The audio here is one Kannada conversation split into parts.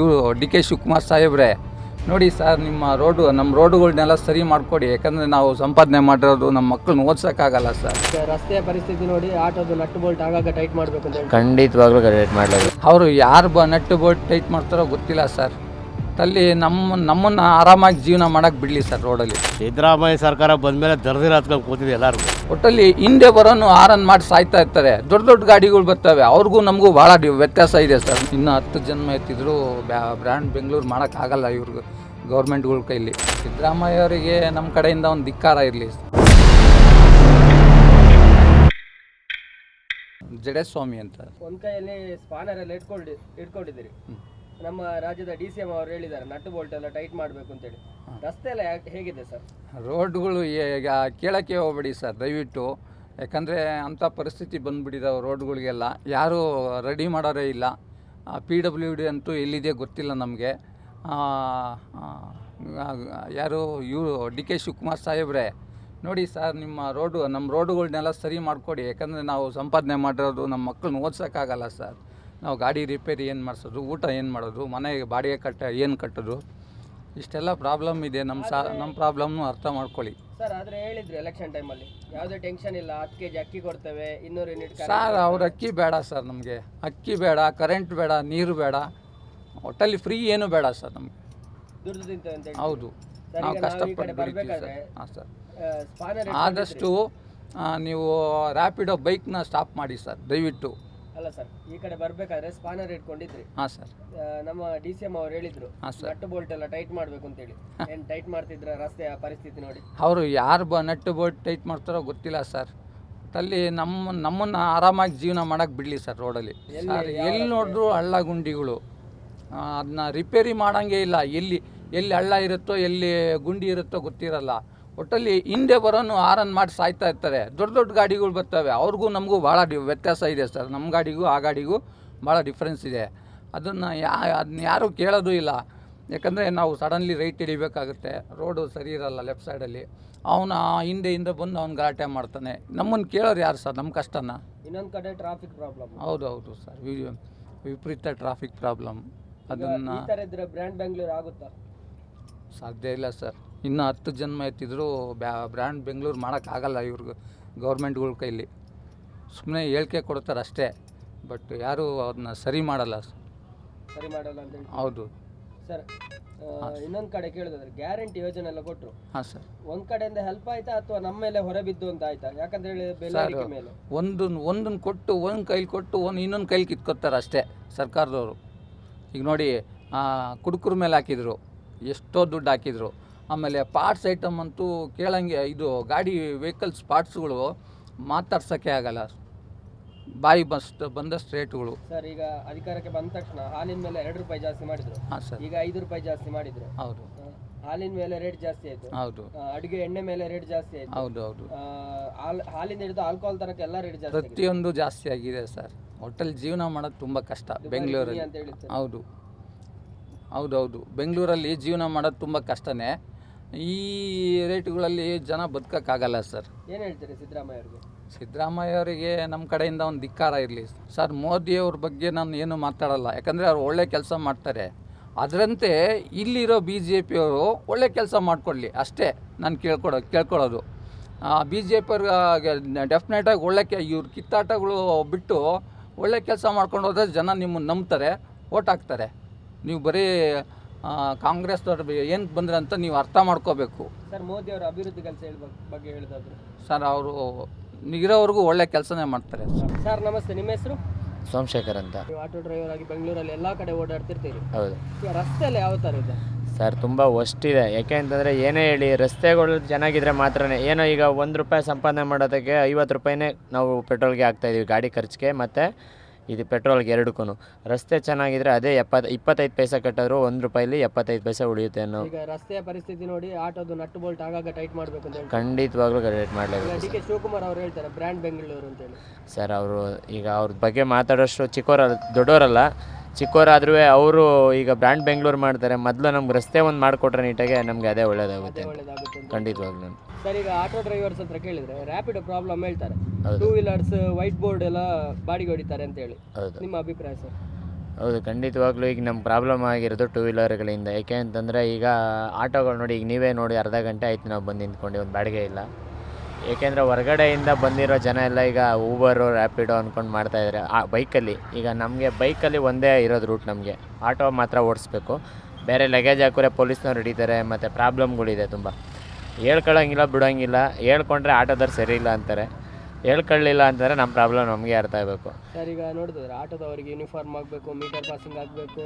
ಇವರು ಡಿ ಕೆ ಶಿವಕುಮಾರ್ ಸಾಹೇಬ್ರೆ ನೋಡಿ ಸರ್ ನಿಮ್ಮ ರೋಡು ನಮ್ಮ ರೋಡುಗಳನ್ನೆಲ್ಲ ಸರಿ ಮಾಡಿಕೊಡಿ. ಯಾಕಂದರೆ ನಾವು ಸಂಪಾದನೆ ಮಾಡಿರೋದು ನಮ್ಮ ಮಕ್ಕಳನ್ನ ಓದ್ಸೋಕ್ಕಾಗಲ್ಲ ಸರ್. ರಸ್ತೆ ಪರಿಸ್ಥಿತಿ ನೋಡಿ ಆಟೋದು ನಟ್ಟು ಬೋಲ್ಟ್ ಆಗಾಗ ಟೈಟ್ ಮಾಡಬೇಕು ಅಂತ ಹೇಳಿ ಖಂಡಿತವಾಗ್ಲೂ ಟೈಟ್ ಮಾಡలేదు ಅವರು ಯಾರು ಬ ನಟ್ಟು ಬೋಲ್ಟ್ ಟೈಟ್ ಮಾಡ್ತಾರೋ ಗೊತ್ತಿಲ್ಲ ಸರ್. ಅಲ್ಲಿ ನಮ್ಮ ನಮ್ಮನ್ನು ಆರಾಮಾಗಿ ಜೀವನ ಮಾಡೋಕ್ಕೆ ಬಿಡಲಿ ಸರ್ ರೋಡಲ್ಲಿ. ಸಿದ್ದರಾಮಯ್ಯ ಸರ್ಕಾರ ಬಂದಮೇಲೆ ದರ್ದಿರ ಹತ್ಕೊಂಡು ಕೂತಿದೆ ಎಲ್ಲರಿಗೂ. ಒಟ್ಟಲ್ಲಿ ಹಿಂದೆ ಬರೋನು ಆರನ್ ಮಾಡಿ ಸಾಯ್ತಾ ಇರ್ತಾರೆ. ದೊಡ್ಡ ದೊಡ್ಡ ಗಾಡಿಗಳು ಬರ್ತವೆ. ಅವ್ರಿಗೂ ನಮಗೂ ಭಾಳ ವ್ಯತ್ಯಾಸ ಇದೆ ಸರ್. ಇನ್ನು ಹತ್ತು ಜನ್ಮ ಎತ್ತಿದ್ರು ಬ್ರ್ಯಾಂಡ್ ಬೆಂಗಳೂರು ಮಾಡೋಕ್ಕಾಗಲ್ಲ ಇವ್ರಿಗೆ ಗೌರ್ಮೆಂಟ್ಗಳ ಕೈಲಿ. ಸಿದ್ದರಾಮಯ್ಯ ಅವರಿಗೆ ನಮ್ಮ ಕಡೆಯಿಂದ ಒಂದು ಧಿಕ್ಕಾರ ಇರಲಿ ಜಡೇಸ್ವಾಮಿ ಅಂತ. ಒಂದು ಕೈಯಲ್ಲಿ ಸ್ಪಾನರಲ್ಲಿ ಇಟ್ಕೊಂಡು ಇಟ್ಕೊಂಡಿದ್ದೀರಿ. ನಮ್ಮ ರಾಜ್ಯದ ಡಿ ಸಿ ಎಂ ಅವರು ಹೇಳಿದ್ದಾರೆ ನಟ್ಟು ಬೋಲ್ಟ್ ಎಲ್ಲ ಟೈಟ್ ಮಾಡಬೇಕು ಅಂತ ಹೇಳಿ ರಸ್ತೆ ಎಲ್ಲ ಯಾಕ್- ಹೇಗಿದೆ ಸರ್? ರೋಡ್ಗಳು ಈಗ ಕೇಳೋಕ್ಕೆ ಹೋಗ್ಬೇಡಿ ಸರ್ ದಯವಿಟ್ಟು. ಯಾಕಂದರೆ ಅಂಥ ಪರಿಸ್ಥಿತಿ ಬಂದುಬಿಟ್ಟಿದ್ದಾವೆ ರೋಡ್ಗಳಿಗೆಲ್ಲ. ಯಾರೂ ರೆಡಿ ಮಾಡೋರೇ ಇಲ್ಲ. ಪಿ ಡಬ್ಲ್ಯೂ ಡಿ ಅಂತೂ ಎಲ್ಲಿದೆ ಗೊತ್ತಿಲ್ಲ ನಮಗೆ. ಯಾರು ಇವರು ಡಿ ಕೆ ಶಿವಕುಮಾರ್ ಸಾಹೇಬ್ರೆ ನೋಡಿ ಸರ್ ನಿಮ್ಮ ರೋಡು ನಮ್ಮ ರೋಡುಗಳನ್ನೆಲ್ಲ ಸರಿ ಮಾಡಿಕೊಡಿ. ಯಾಕಂದರೆ ನಾವು ಸಂಪಾದನೆ ಮಾಡಿರೋದು ನಮ್ಮ ಮಕ್ಕಳನ್ನ ಓದ್ಸೋಕ್ಕಾಗಲ್ಲ ಸರ್. ನಾವು ಗಾಡಿ ರಿಪೇರಿ ಏನು ಮಾಡಿಸೋದು ಊಟ ಏನು ಮಾಡೋದು ಮನೆಗೆ ಬಾಡಿಗೆ ಕಟ್ಟ ಏನು ಕಟ್ಟೋದು ಇಷ್ಟೆಲ್ಲ ಪ್ರಾಬ್ಲಮ್ ಇದೆ. ನಮ್ಮ ಸಾ ನಮ್ಮ ಪ್ರಾಬ್ಲಮ್ನು ಅರ್ಥ ಮಾಡ್ಕೊಳ್ಳಿ. ಸರ್ ಆದ್ರೆ ಹೇಳಿದ್ರು ಎಲೆಕ್ಷನ್ ಟೈಮಲ್ಲಿ ಯಾವುದೇ ಟೆನ್ಷನ್ ಇಲ್ಲ ಹತ್ತು ಕೆಜಿ ಅಕ್ಕಿ ಕೊಡ್ತೇವೆ ಇನ್ನೂರು ಯೂನಿಟ್ ಸರ್ ಅವ್ರ ಅಕ್ಕಿ ಬೇಡ ಸರ್ ನಮಗೆ. ಅಕ್ಕಿ ಬೇಡ ಕರೆಂಟ್ ಬೇಡ ನೀರು ಬೇಡ. ಒಟ್ಟಲ್ಲಿ ಫ್ರೀ ಏನು ಬೇಡ ಸರ್ ನಮಗೆ. ದುಡ್ಡು ತಿಂತೇವೆ ಅಂತ ಹೇಳಿ ಹೌದು. ಸರ್, ನಾವು ಈಗ ನಾವು ಈ ಕಷ್ಟಪಟ್ಟು ಸರ್ ಹಾಂ ಸರ್ ಆದಷ್ಟು ಆ, ನೀವು ರ್ಯಾಪಿಡೋ ಬೈಕ್ನ ಸ್ಟಾಪ್ ಮಾಡಿ ಸರ್ ದಯವಿಟ್ಟು. ಅಲ್ಲ ಸರ್ ಈ ಕಡೆ ಬರ್ಬೇಕಾದ್ರೆ ಸ್ಪಾನರ್ ಇಟ್ಕೊಂಡಿದ್ರಿ. ಹಾಂ ಸರ್. ನಮ್ಮ ಡಿ ಸಿ ಎಂ ಅವ್ರು ಹೇಳಿದ್ರು ಹಾಂ ಸರ್. ನಟ್ಟು ಬೋಲ್ಟ್ ಎಲ್ಲ ಟೈಟ್ ಮಾಡಬೇಕು ಅಂತ ಹೇಳಿ ಏನ್ ಟೈಟ್ ಮಾಡ್ತಿದ್ರ ರಸ್ತೆಯ ಪರಿಸ್ಥಿತಿ ನೋಡಿ. ಅವರು ಯಾರು ಬ ನಟ್ಟು ಬೋಲ್ಟ್ ಟೈಟ್ ಮಾಡ್ತಾರೋ ಗೊತ್ತಿಲ್ಲ ಸರ್. ಅಲ್ಲಿ ನಮ್ಮ ನಮ್ಮನ್ನು ಆರಾಮಾಗಿ ಜೀವನ ಮಾಡೋಕ್ಕೆ ಬಿಡಲಿ ಸರ್ ರೋಡಲ್ಲಿ. ಸರ್ ಎಲ್ಲಿ ನೋಡಿದ್ರು ಹಳ್ಳ ಗುಂಡಿಗಳು. ಅದನ್ನ ರಿಪೇರಿ ಮಾಡೋಂಗೆ ಇಲ್ಲ. ಎಲ್ಲಿ ಎಲ್ಲಿ ಹಳ್ಳ ಇರುತ್ತೋ ಎಲ್ಲಿ ಗುಂಡಿ ಇರುತ್ತೋ ಗೊತ್ತಿರಲ್ಲ. ಒಟ್ಟಲ್ಲಿ ಹಿಂದೆ ಬರೋನು ಆರನ್ ಮಾಡಿ ಸಾಯ್ತಾ ಇರ್ತಾರೆ. ದೊಡ್ಡ ದೊಡ್ಡ ಗಾಡಿಗಳು ಬರ್ತವೆ. ಅವ್ರಿಗೂ ನಮಗೂ ಭಾಳ ಡಿ ವ್ಯತ್ಯಾಸ ಇದೆ ಸರ್. ನಮ್ಮ ಗಾಡಿಗೂ ಆ ಗಾಡಿಗೂ ಭಾಳ ಡಿಫ್ರೆನ್ಸ್ ಇದೆ. ಅದನ್ನು ಯಾ ಅದನ್ನ ಯಾರೂ ಕೇಳೋದು ಇಲ್ಲ. ಯಾಕಂದರೆ ನಾವು ಸಡನ್ಲಿ ರೈಟ್ ಹಿಡಿಬೇಕಾಗುತ್ತೆ. ರೋಡು ಸರಿ ಇರಲ್ಲ ಲೆಫ್ಟ್ ಸೈಡಲ್ಲಿ ಅವನ ಹಿಂದೆ ಹಿಂದೆ ಬಂದು ಅವ್ನು ಗಲಾಟೆ ಮಾಡ್ತಾನೆ. ನಮ್ಮನ್ನು ಕೇಳೋರು ಯಾರು ಸರ್? ನಮ್ಮ ಕಷ್ಟನ? ಇನ್ನೊಂದು ಕಡೆ ಟ್ರಾಫಿಕ್ ಪ್ರಾಬ್ಲಮ್ ಹೌದು ಹೌದು ಸರ್ ವಿಪರೀತ ಟ್ರಾಫಿಕ್ ಪ್ರಾಬ್ಲಮ್ ಅದನ್ನು ಬ್ರ್ಯಾಂಡ್ ಬೆಂಗಳೂರು ಆಗುತ್ತಾ? ಸಾಧ್ಯ ಇಲ್ಲ ಸರ್. ಇನ್ನು ಹತ್ತು ಜನ್ಮ ಎತ್ತಿದ್ರು ಬ್ಯಾ ಬ್ರ್ಯಾಂಡ್ ಬೆಂಗಳೂರು ಮಾಡೋಕ್ಕಾಗಲ್ಲ ಇವ್ರಿಗೆ ಗೌರ್ಮೆಂಟ್ಗಳ ಕೈಲಿ. ಸುಮ್ಮನೆ ಹೇಳಿಕೆ ಕೊಡ್ತಾರೆ ಅಷ್ಟೇ ಬಟ್ ಯಾರೂ ಅದನ್ನ ಸರಿ ಮಾಡಲ್ಲ. ಸರಿ ಮಾಡಲ್ಲ ಅಂತ ಹೇಳಿ ಹೌದು. ಸರ್ ಇನ್ನೊಂದು ಕಡೆ ಕೇಳಿದ್ರೆ ಗ್ಯಾರಂಟಿ ಯೋಜನೆ ಎಲ್ಲ ಕೊಟ್ಟರು ಹಾಂ ಸರ್. ಒಂದ್ ಕಡೆಯಿಂದ ಹೆಲ್ಪ್ ಆಯ್ತಾ ಅಥವಾ ನಮ್ಮ ಮೇಲೆ ಹೊರಬಿದ್ದು ಅಂತ ಆಯ್ತಾ? ಯಾಕಂದ್ರೆ ಹೇಳಿ ಬೆಲೆ ಮೇಲೆ. ಒಂದನ್ನು ಒಂದನ್ನು ಕೊಟ್ಟು ಒಂದು ಕೈಲಿ ಕೊಟ್ಟು ಒಂದು ಇನ್ನೊಂದು ಕೈಲಿ ಕಿತ್ಕೊತಾರೆ ಅಷ್ಟೇ ಸರ್ಕಾರದವರು. ಈಗ ನೋಡಿ ಕುಡುಕರ ಮೇಲೆ ಹಾಕಿದ್ರು ಎಷ್ಟೋ ದುಡ್ಡು ಹಾಕಿದ್ರು. ಆಮೇಲೆ ಪಾರ್ಟ್ಸ್ ಐಟಮ್ ಅಂತೂ ಕೇಳಂಗೆ ಇದು ಗಾಡಿ ವೆಹಿಕಲ್ಸ್ ಪಾರ್ಟ್ಸ್ಗಳು ಮಾತಾಡ್ಸೋಕ್ಕೆ ಆಗಲ್ಲ. ಬಾಯಿ ಬಸ್ಟ್ ಬಂದಷ್ಟು ರೇಟ್ಗಳು ಸರ್ ಈಗ ಅಧಿಕಾರಕ್ಕೆ ಬಂದ ತಕ್ಷಣ ಹಾಲಿನ ಮೇಲೆ ಎರಡು ರೂಪಾಯಿ ಜಾಸ್ತಿ ಮಾಡಿದ್ರು. ಹಾಂ ಸರ್ ಈಗ ಐದು ರೂಪಾಯಿ ಜಾಸ್ತಿ ಮಾಡಿದ್ರು. ಹೌದು. ಹಾಲಿನ ಮೇಲೆ ರೇಟ್ ಜಾಸ್ತಿ ಆಯ್ತು. ಹೌದು. ಅಡುಗೆ ಎಣ್ಣೆ ಮೇಲೆ ರೇಟ್ ಜಾಸ್ತಿ ಆಯ್ತು. ಹೌದು ಹೌದು. ಹಾಲಿಂದ ಹಿಡಿದು ಆಲ್ಕೋಹಾಲ್ ತನಕ ಎಲ್ಲ ರೇಟ್ ಜಾಸ್ತಿ ಪ್ರತಿಯೊಂದು ಜಾಸ್ತಿ ಆಗಿದೆ ಸರ್ ಹೋಟೆಲ್ ಜೀವನ ಮಾಡೋದು ತುಂಬ ಕಷ್ಟ. ಬೆಂಗಳೂರಲ್ಲಿ. ಹೌದು. ಹೌದು ಹೌದೌದು ಬೆಂಗಳೂರಲ್ಲಿ ಜೀವನ ಮಾಡೋದು ತುಂಬ ಕಷ್ಟನೇ. ಈ ರೇಟ್ಗಳಲ್ಲಿ ಜನ ಬದುಕೋಕ್ಕಾಗಲ್ಲ ಸರ್. ಏನು ಹೇಳ್ತೀರಿ ಸಿದ್ದರಾಮಯ್ಯ ಅವರಿಗೆ? ಸಿದ್ದರಾಮಯ್ಯ ಅವರಿಗೆ ನಮ್ಮ ಕಡೆಯಿಂದ ಒಂದು ಧಿಕ್ಕಾರ ಇರಲಿ ಸರ್. ಮೋದಿಯವ್ರ ಬಗ್ಗೆ ನಾನು ಏನು ಮಾತಾಡಲ್ಲ. ಯಾಕಂದರೆ ಅವ್ರು ಒಳ್ಳೆ ಕೆಲಸ ಮಾಡ್ತಾರೆ. ಅದರಂತೆ ಇಲ್ಲಿರೋ ಬಿ ಜೆ ಪಿಯವರು ಒಳ್ಳೆ ಕೆಲಸ ಮಾಡಿಕೊಡ್ಲಿ ಅಷ್ಟೇ ನಾನು ಕೇಳ್ಕೊಡೋ ಕೇಳ್ಕೊಳ್ಳೋದು. ಬಿ ಜೆ ಪಿಯವ್ರಿಗೆ ಡೆಫಿನೆಟಾಗಿ ಒಳ್ಳೆ ಕೆ ಇವ್ರ ಕಿತ್ತಾಟಗಳು ಬಿಟ್ಟು ಒಳ್ಳೆ ಕೆಲಸ ಮಾಡ್ಕೊಂಡು ಹೋದರೆ ಜನ ನಿಮ್ಮನ್ನು ನಂಬ್ತಾರೆ ಓಟ್ ಹಾಕ್ತಾರೆ. ನೀವು ಬರೀ ಕಾಂಗ್ರೆಸ್ದವ್ರು ಏನು ಬಂದ್ರೆ ಅಂತ ನೀವು ಅರ್ಥ ಮಾಡ್ಕೋಬೇಕು. ಸರ್ ಮೋದಿ ಅವರ ಅಭಿವೃದ್ಧಿ ಕೆಲಸ ಬಗ್ಗೆ ಹೇಳೋದಾದ್ರೆ? ಸರ್ ಅವರು ಇರೋವರೆಗೂ ಒಳ್ಳೆ ಕೆಲಸನೇ ಮಾಡ್ತಾರೆ. ಸರ್ ನಮಸ್ತೆ. ನಿಮ್ಮ ಹೆಸರು? ಸೋಮಶೇಖರ್ ಅಂತ. ನೀವು ಆಟೋ ಡ್ರೈವರ್ ಆಗಿ ಬೆಂಗಳೂರಲ್ಲಿ ಎಲ್ಲಾ ಕಡೆ ಓಡಾಡ್ತಿರ್ತೀರಿ. ಹೌದು. ರಸ್ತೆಯಲ್ಲಿ ರಸ್ತೆ ಎಲ್ಲ ಯಾವ ಥರ ಇದೆ? ಸರ್ ತುಂಬ ಇದೆ ಯಾಕೆ ಅಂತಂದರೆ ಏನೇ ಹೇಳಿ ರಸ್ತೆಗಳು ಚೆನ್ನಾಗಿದ್ರೆ ಮಾತ್ರನೇ. ಏನೋ ಈಗ ಒಂದು ರೂಪಾಯಿ ಸಂಪಾದನೆ ಮಾಡೋದಕ್ಕೆ ಐವತ್ತು ರೂಪಾಯಿನೇ ನಾವು ಪೆಟ್ರೋಲ್ಗೆ ಹಾಕ್ತಾಯಿದ್ದೀವಿ ಗಾಡಿ ಖರ್ಚಿಗೆ. ಮತ್ತು ಇದು ಪೆಟ್ರೋಲ್ಗೆ ಎರಡಕ್ಕೂ ರಸ್ತೆ ಚೆನ್ನಾಗಿದ್ರೆ ಅದೇ ಎಪ್ಪತ್ತು ಇಪ್ಪತ್ತೈದು ಪೈಸೆ ಕಟ್ಟಿದ್ರು ಒಂದು ರೂಪಾಯಿಲಿ ಎಪ್ಪತ್ತೈದು ಪೈಸೆ ಉಳಿಯುತ್ತೆ ಅನ್ನೋ ಈಗ ರಸ್ತೆಯ ಪರಿಸ್ಥಿತಿ ನೋಡಿ ಆಟೋದು ನಟ್ಟು ಬೋಲ್ಟ್ ಆಗಾಗ ಟೈಟ್ ಮಾಡಬೇಕು ಅಂತ ಹೇಳಿ ಖಂಡಿತವಾಗ್ಲೂ ರೇಟ್ ಮಾಡಲೇಬೇಕು. ಡಿ ಕೆ ಶಿವಕುಮಾರ್ ಅವರು ಹೇಳ್ತಾರೆ ಬ್ರ್ಯಾಂಡ್ ಬೆಂಗಳೂರು ಅಂತ ಹೇಳಿ ಸರ್ ಅವರು ಈಗ ಅವ್ರ ಬಗ್ಗೆ ಮಾತಾಡೋಷ್ಟು ಚಿಕ್ಕವರಲ್ಲ ದೊಡ್ಡವರಲ್ಲ ಚಿಕ್ಕವರಾದ್ರೂ ಅವರು ಈಗ ಬ್ರ್ಯಾಂಡ್ ಬೆಂಗಳೂರು ಮಾಡ್ತಾರೆ. ಮೊದಲು ನಮ್ಗೆ ರಸ್ತೆ ಒಂದು ಮಾಡಿಕೊಟ್ರೆ ನೀಟಾಗೆ ನಮಗೆ ಅದೇ ಒಳ್ಳೇದಾಗುತ್ತೆ ಒಳ್ಳೇದಾಗುತ್ತೆ ಅಂತ. ಖಂಡಿತವಾಗ್ಲೂ. ಸರ್ ಈಗ ಆಟೋ ಡ್ರೈವರ್ಸ್ ಹತ್ರ ಕೇಳಿದ್ರೆ ರ್ಯಾಪಿಡ್ ಪ್ರಾಬ್ಲಮ್ ಹೇಳ್ತಾರೆ. ಹೌದು. ಟೂ ವೀಲರ್ಸ್ ವೈಟ್ ಬೋರ್ಡ್ ಎಲ್ಲ ಬಾಡಿಗೆ ಹೊಡಿತಾರೆ ಅಂತ ಹೇಳಿ. ಹೌದು. ನಿಮ್ಮ ಅಭಿಪ್ರಾಯ ಸರ್? ಹೌದು ಖಂಡಿತವಾಗ್ಲೂ ಈಗ ನಮ್ಮ ಪ್ರಾಬ್ಲಮ್ ಆಗಿರೋದು ಟೂ ವೀಲರ್ಗಳಿಂದ ಯಾಕೆ ಅಂತಂದರೆ ಈಗ ಆಟೋಗಳು ನೋಡಿ ಈಗ ನೀವೇ ನೋಡಿ ಅರ್ಧ ಗಂಟೆ ಆಯ್ತು ನಾವು ಬಂದು ನಿಂತ್ಕೊಂಡು ಒಂದು ಬಾಡಿಗೆ ಇಲ್ಲ. ಏಕೆಂದರೆ ಹೊರಗಡೆಯಿಂದ ಬಂದಿರೋ ಜನ ಎಲ್ಲ ಈಗ ಊಬರು ರ್ಯಾಪಿಡೋ ಅಂದ್ಕೊಂಡು ಮಾಡ್ತಾಯಿದ್ದಾರೆ ಆ ಬೈಕಲ್ಲಿ ಈಗ ನಮಗೆ ಬೈಕಲ್ಲಿ ಒಂದೇ ಇರೋದು ರೂಟ್ ನಮಗೆ. ಆಟೋ ಮಾತ್ರ ಓಡಿಸ್ಬೇಕು. ಬೇರೆ ಲಗೇಜ್ ಹಾಕಿದ್ರೆ ಪೊಲೀಸ್ನವ್ರು ಹಿಡಿತಾರೆ ಮತ್ತು ಪ್ರಾಬ್ಲಮ್ಗಳಿದೆ ತುಂಬ. ಹೇಳ್ಕೊಳ್ಳೋಂಗಿಲ್ಲ ಬಿಡೋಂಗಿಲ್ಲ. ಹೇಳ್ಕೊಂಡ್ರೆ ಆಟೋದವ್ರು ಸರಿ ಇಲ್ಲ ಅಂತಾರೆ. ಹೇಳ್ಕೊಳ್ಳಿಲ್ಲ ಅಂತಾರೆ ನಮ್ಮ ಪ್ರಾಬ್ಲಮ್ ನಮಗೆ ಅರ್ಥ ಆಗಬೇಕು. ಸರ್ ಈಗ ನೋಡಿದ್ರೆ ಆಟೋದವರಿಗೆ ಯೂನಿಫಾರ್ಮ್ ಆಗಬೇಕು ಮೀಟರ್ ಪಾಸಿಂಗ್ ಆಗಬೇಕು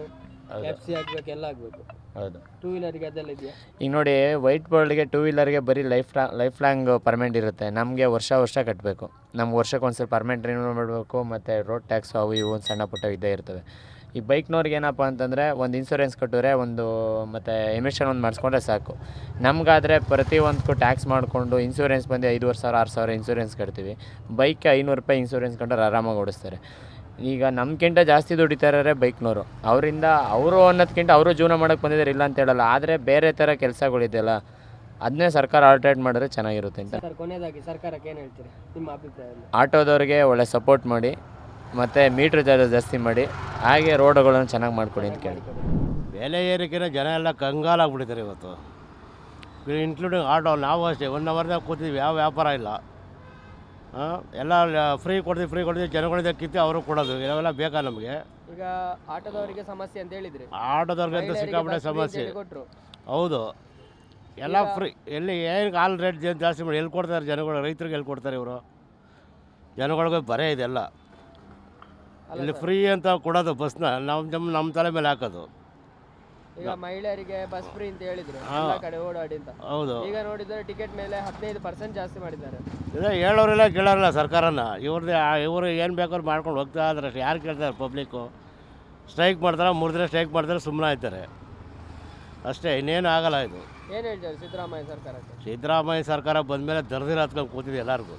ಎಫ್ ಸಿ ಆಗಬೇಕು ಎಲ್ಲ ಆಗಬೇಕು ಹೌದು. ಟೂ ವೀಲರ್ಗೆ ಅದೆಲ್ಲ ಇದೆಯಾ? ಈಗ ನೋಡಿ ವೈಟ್ ಬೋರ್ಡ್ಗೆ ಟೂ ವೀಲರ್ಗೆ ಬರೀ ಲೈಫ್ ಲೈಫ್ ಲಾಂಗ್ ಪರ್ಮೆಂಟ್ ಇರುತ್ತೆ. ನಮಗೆ ವರ್ಷ ವರ್ಷ ಕಟ್ಟಬೇಕು ನಮ್ಗೆ ವರ್ಷಕ್ಕೆ ಒಂದು ಪರ್ಮನೆಂಟ್ ಪರ್ಮೆಂಟ್ ರಿನ್ಯೂ ಮಾಡಬೇಕು ಮತ್ತು ರೋಡ್ ಟ್ಯಾಕ್ಸ್ ಅವು ಇವು ಒಂದು ಸಣ್ಣ ಪುಟ್ಟ ಇದ್ದೇ ಇರ್ತವೆ. ಈ ಬೈಕ್ನವ್ರಿಗೆ ಏನಪ್ಪ ಅಂತಂದರೆ ಒಂದು ಇನ್ಸೂರೆನ್ಸ್ ಕಟ್ಟಿದ್ರೆ ಒಂದು ಮತ್ತು ಎಮಿಷನ್ ಒಂದು ಮಾಡಿಸ್ಕೊಂಡ್ರೆ ಸಾಕು. ನಮಗಾದರೆ ಪ್ರತಿ ಒಂದಕ್ಕೂ ಟ್ಯಾಕ್ಸ್ ಮಾಡಿಕೊಂಡು ಇನ್ಸೂರೆನ್ಸ್ ಬಂದು ಐದುವರೆ ಸಾವಿರ ಆರು ಸಾವಿರ ಇನ್ಸೂರೆನ್ಸ್ ಕಟ್ತೀವಿ. ಬೈಕ್ ಐನೂರು ರೂಪಾಯಿ ಇನ್ಸೂರೆನ್ಸ್ ಕಂಡ್ರೆ ಆರಾಮಾಗಿ ಓಡಿಸ್ತಾರೆ. ಈಗ ನಮ್ಗಿಂತ ಜಾಸ್ತಿ ದುಡಿತಾರೆ ಬೈಕ್ನವರು ಅವರಿಂದ ಅವರು ಅನ್ನೋದ್ಕಿಂತ ಅವರು ಜೀವನ ಮಾಡೋಕ್ಕೆ ಬಂದಿದ್ದಾರೆ ಇಲ್ಲ ಅಂತ ಹೇಳಲ್ಲ. ಆದರೆ ಬೇರೆ ಥರ ಕೆಲಸಗಳಿದೆಯಲ್ಲ ಅದನ್ನೇ ಸರ್ಕಾರ ಆಲ್ಟ್ರೇಟ್ ಮಾಡಿದ್ರೆ ಚೆನ್ನಾಗಿರುತ್ತೆ ಅಂತ. ಸರ್ ಕೊನೆಯದಾಗಿ ಸರ್ಕಾರಕ್ಕೆ ಏನು ಹೇಳ್ತೀರಿ? ನಿಮ್ಮ ಅಭಿಪ್ರಾಯ ಆಟೋದವ್ರಿಗೆ ಒಳ್ಳೆ ಸಪೋರ್ಟ್ ಮಾಡಿ ಮತ್ತು ಮೀಟ್ರ್ ಚಾರ್ಜ್ ಜಾಸ್ತಿ ಮಾಡಿ ಹಾಗೆ ರೋಡುಗಳನ್ನು ಚೆನ್ನಾಗಿ ಮಾಡಿಕೊಡಿ ಅಂತ ಕೇಳಿ ಬೆಲೆ ಏರಿಕೆನ ಜನ ಎಲ್ಲ ಕಂಗಾಲಾಗ್ಬಿಟ್ಟಿದ್ದಾರೆ ಇವತ್ತು. ಇನ್ಕ್ಲೂಡಿಂಗ್ ಆಟೋ ನಾವು ಅಷ್ಟೇ. ಒನ್ ಅವರ್ದಾಗ ಕೂತಿದ್ವಿ. ಯಾವ ವ್ಯಾಪಾರ ಇಲ್ಲ. ಎಲ್ಲ ಫ್ರೀ ಕೊಡ್ತೀವಿ ಫ್ರೀ ಕೊಡ್ತೀವಿ ಜನಗಳಿಂದ ಕಿತ್ತಿ ಅವರು ಕೊಡೋದು. ಇವೆಲ್ಲ ಬೇಕಾ ನಮಗೆ? ಈಗ ಆಟೋದವರಿಗೆ ಸಮಸ್ಯೆ ಅಂತ ಹೇಳಿದ್ರಿ. ಆಟೋದವ್ರಿಗಂತೂ ಸಿಕ್ಕಾಪಟ್ಟೆ ಸಮಸ್ಯೆ. ಕೊಟ್ಟರು ಹೌದು. ಎಲ್ಲ ಫ್ರೀ ಎಲ್ಲಿ ಏನು ಹಾಲು ರೇಟ್ ಜಾಸ್ತಿ ಮಾಡಿ ಎಲ್ಲಿ ಕೊಡ್ತಾರೆ ಜನಗಳು? ರೈತರಿಗೆ ಎಲ್ಲಿ ಕೊಡ್ತಾರೆ ಇವರು? ಜನಗಳಿಗೆ ಬರೇ ಇದೆಲ್ಲ ಇಲ್ಲಿ ಫ್ರೀ ಅಂತ ಕೊಡೋದು ಬಸ್ನ. ನಮ್ಮ ನಮ್ಮ ನಮ್ಮ ತಲೆ ಮೇಲೆ ಹಾಕೋದು. ಈಗ ಮಹಿಳೆಯರಿಗೆ ಬಸ್ ಫ್ರೀ ಅಂತ ಹೇಳಿದ್ರು ಎಲ್ಲಾ ಕಡೆ ಓಡಾಡಿ ಅಂತ. ಹೌದು. ಈಗ ನೋಡಿದ್ರೆ ಟಿಕೆಟ್ ಮೇಲೆ ಹದಿನೈದು ಪರ್ಸೆಂಟ್ ಜಾಸ್ತಿ ಮಾಡಿದ್ದಾರೆ. ಇದೇ ಹೇಳೋರೆಲ್ಲ ಕೇಳೋರಿಲ್ಲ ಸರ್ಕಾರನ. ಇವ್ರದ್ದು ಇವರು ಏನು ಬೇಕಾದ್ರು ಮಾಡ್ಕೊಂಡು ಹೋಗ್ತಾ ಇದ್ರೆ. ಅಷ್ಟೇ ಯಾರು ಕೇಳ್ತಾರೆ ಪಬ್ಲಿಕ್ಕು ಸ್ಟ್ರೈಕ್ ಮಾಡ್ತಾರೆ ಮೂರು ದಿನ ಸ್ಟ್ರೈಕ್ ಮಾಡ್ತಾರೆ ಸುಮ್ಮನೆ ಆಯ್ತಾರೆ. ಅಷ್ಟೇ ಇನ್ನೇನು ಆಗಲ್ಲ ಇದು. ಏನು ಹೇಳ್ತಾರೆ ಸಿದ್ದರಾಮಯ್ಯ ಸರ್ಕಾರ? ಸಿದ್ದರಾಮಯ್ಯ ಸರ್ಕಾರ ಬಂದಮೇಲೆ ದರ್ದಿರ ಹತ್ಕೊಂಡು ಕೂತಿದೆ ಎಲ್ಲರಿಗೂ.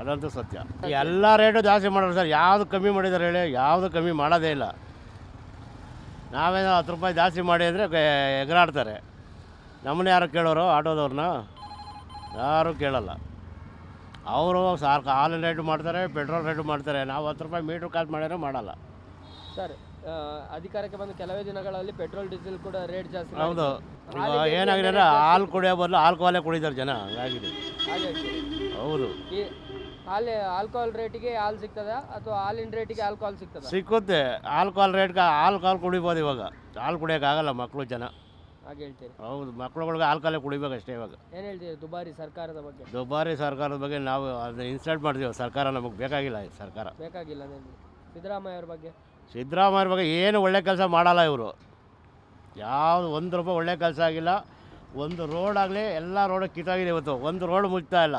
ಅದಂತೂ ಸತ್ಯ. ಎಲ್ಲ ರೇಟು ಜಾಸ್ತಿ ಮಾಡೋರು ಸರ್. ಯಾವುದು ಕಮ್ಮಿ ಮಾಡಿದ್ದಾರೆ ಹೇಳಿ? ಯಾವುದು ಕಮ್ಮಿ ಮಾಡೋದೇ ಇಲ್ಲ. ನಾವೇನೋ ಹತ್ತು ರೂಪಾಯಿ ಜಾಸ್ತಿ ಮಾಡಿ ಅಂದರೆ ಎಗರಾಡ್ತಾರೆ. ನಮ್ಮನ್ನ ಯಾರು ಕೇಳೋರು? ಆಟೋದವ್ರನ್ನ? ಯಾರೂ ಕೇಳಲ್ಲ. ಅವರು ಸಾರ್ ಹಾಲಿನ ರೇಟು ಮಾಡ್ತಾರೆ ಪೆಟ್ರೋಲ್ ರೇಟು ಮಾಡ್ತಾರೆ. ನಾವು ಹತ್ತು ರೂಪಾಯಿ ಮೀಟ್ರ್ ಕಾಲ್ ಮಾಡಿದ್ರೆ ಮಾಡಲ್ಲ. ಸರ್. ಅಧಿಕಾರಕ್ಕೆ ಬಂದು ಕೆಲವೇ ದಿನಗಳಲ್ಲಿ ಪೆಟ್ರೋಲ್ ಡೀಸೆಲ್ ಕೂಡ ರೇಟ್ ಜಾಸ್ತಿ ಹೌದು. ಏನಾಗಿದೆ ಅಂದರೆ ಹಾಲು ಕುಡಿಯೋ ಬದಲು ಆಲ್ಕೋಹಾಲೇ ಕುಡಿತಾರೆ ಜನ. ಹಾಗಾಗಿದೆ. ಹಾಗೆ ಹೌದು. ಹಾಲು ಆಲ್ಕೋಹಾಲ್ ರೇಟಿಗೆ ಹಾಲು ಸಿಗ್ತದ ಅಥವಾ ಹಾಲಿನ ರೇಟಿಗೆ ಆಲ್ಕೋಹಾಲ್ ಸಿಗ್ತದ? ಸಿಕ್ಕುತ್ತೆ. ಆಲ್ಕೋಹಾಲ್ ರೇಟ್ಗೆ ಆಲ್ಕೋಹಾಲ್ ಕುಡಿಬೋದು ಇವಾಗ. ಹಾಲು ಕುಡಿಯೋಕ್ಕಾಗಲ್ಲ ಮಕ್ಕಳು ಜನ. ಹಾಗೆ ಹೇಳ್ತೀರಿ. ಹೌದು ಮಕ್ಳುಗಳಿಗೆ ಆಲ್ಕೋಹಾಲೇ ಕುಡಿಬೇಕು ಅಷ್ಟೇ ಇವಾಗ. ಏನು ಹೇಳ್ತೀರಿ ದುಬಾರಿ ಸರ್ಕಾರದ ಬಗ್ಗೆ? ದುಬಾರಿ ಸರ್ಕಾರದ ಬಗ್ಗೆ ನಾವು ಅದನ್ನ ಇನ್ಸಲ್ಟ್ ಮಾಡ್ತೀವಿ. ಸರ್ಕಾರ ನಮಗೆ ಬೇಕಾಗಿಲ್ಲ ಈ ಸರ್ಕಾರ. ಬೇಕಾಗಿಲ್ಲ ನನಗೆ ಸಿದ್ದರಾಮಯ್ಯ ಅವ್ರ ಬಗ್ಗೆ? ಸಿದ್ದರಾಮಯ್ಯ ಬಗ್ಗೆ ಏನು ಒಳ್ಳೆ ಕೆಲಸ ಮಾಡಲ್ಲ ಇವರು. ಯಾವುದು ಒಂದು ರೂಪಾಯಿ ಒಳ್ಳೆ ಕೆಲಸ ಆಗಿಲ್ಲ. ಒಂದು ರೋಡ್ ಆಗಲಿ ಎಲ್ಲ ರೋಡ್ ಕಿತ್ತಾಗಿದೆ ಇವತ್ತು. ಒಂದು ರೋಡ್ ಮುಚ್ತಾ ಇಲ್ಲ.